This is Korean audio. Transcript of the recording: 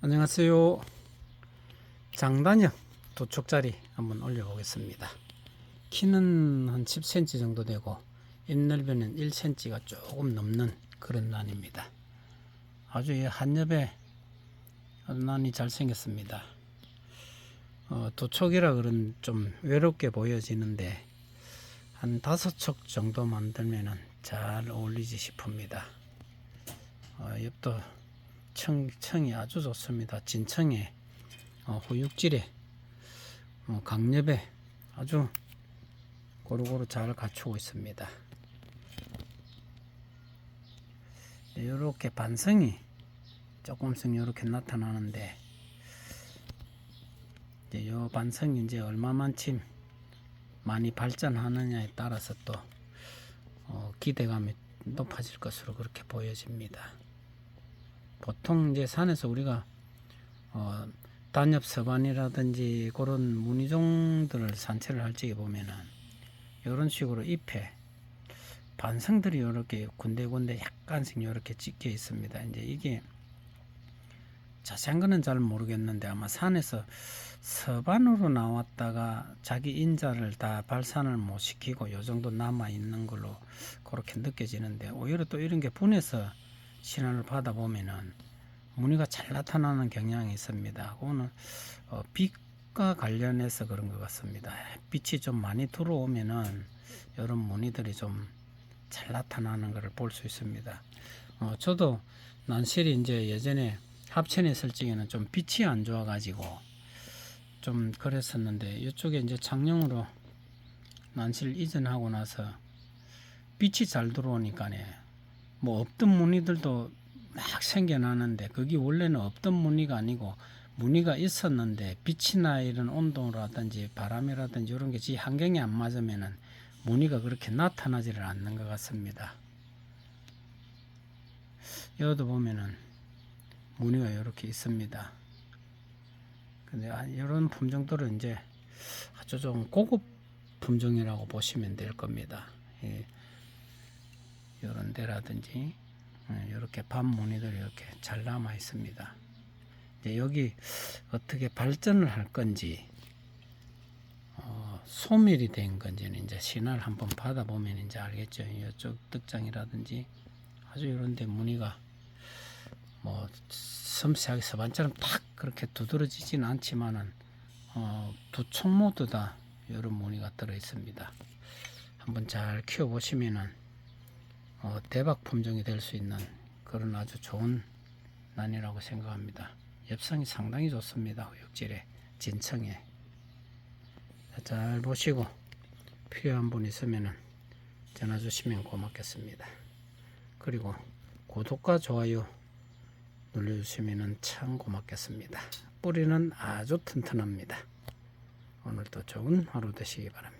안녕하세요. 장단형 도촉자리 한번 올려보겠습니다. 키는 한 10cm 정도 되고 잎넓이는 1cm가 조금 넘는 그런 난입니다. 아주 이 한엽에 난이 잘생겼습니다. 어, 도촉이라 그런 좀 외롭게 보여지는데 한 다섯 촉 정도 만들면은 잘 어울리지 싶습니다. 어, 엽도 청, 청이 아주 좋습니다. 진청에 어, 호육질에 어, 강엽에 아주 고루고루 잘 갖추고 있습니다. 이렇게 반성이 조금씩 이렇게 나타나는데 이제 요 반성이 이제 얼마만큼 많이 발전하느냐에 따라서 또 어, 기대감이 높아질 것으로 그렇게 보여집니다. 보통 이제 산에서 우리가 어, 단엽 서반이라든지 그런 무늬종들을 산책을 할 적에 보면은 이런 식으로 잎에 반성들이 이렇게 군데군데 약간씩 이렇게 찍혀 있습니다. 이제 이게 자세한 거는 잘 모르겠는데 아마 산에서 서반으로 나왔다가 자기 인자를 다 발산을 못 시키고 요 정도 남아 있는 걸로 그렇게 느껴지는데 오히려 또 이런 게 분해서 신화를 받아 보면은 무늬가 잘 나타나는 경향이 있습니다. 그거는 어, 빛과 관련해서 그런 것 같습니다. 빛이 좀 많이 들어오면은 이런 무늬들이 좀 잘 나타나는 것을 볼 수 있습니다. 어, 저도 난실이 이제 예전에 합천에 있을 적에는 좀 빛이 안 좋아가지고 좀 그랬었는데 이쪽에 이제 창녕으로 난실 이전하고 나서 빛이 잘 들어오니까네 뭐 없던 무늬들도 막 생겨나는데 그게 원래는 없던 무늬가 아니고 무늬가 있었는데 빛이나 이런 온도라든지 바람이라든지 이런 게 지 환경에 안 맞으면은 무늬가 그렇게 나타나지를 않는 것 같습니다. 여기도 보면은 무늬가 이렇게 있습니다. 근데 아, 이런 품종들은 이제 아주 좀 고급 품종이라고 보시면 될 겁니다. 예. 이런 데라든지 이렇게 밤무늬들이 이렇게 잘 남아 있습니다. 이제 여기 어떻게 발전을 할 건지 어, 소멸이 된 건지는 이제 신화를 한번 받아보면 이제 알겠죠. 이쪽 떡장이라든지 아주 이런데 무늬가 뭐 섬세하게 서반처럼 탁 그렇게 두드러지지는 않지만은 어, 두 총 모두 다 이런 무늬가 들어 있습니다. 한번 잘 키워 보시면은 어, 대박 품종이 될 수 있는 그런 아주 좋은 난이라고 생각합니다. 엽성이 상당히 좋습니다. 호육질에 진청에 자, 잘 보시고 필요한 분 있으면은 전화 주시면 고맙겠습니다. 그리고 구독과 좋아요 눌러주시면 참 고맙겠습니다. 뿌리는 아주 튼튼합니다. 오늘도 좋은 하루 되시기 바랍니다.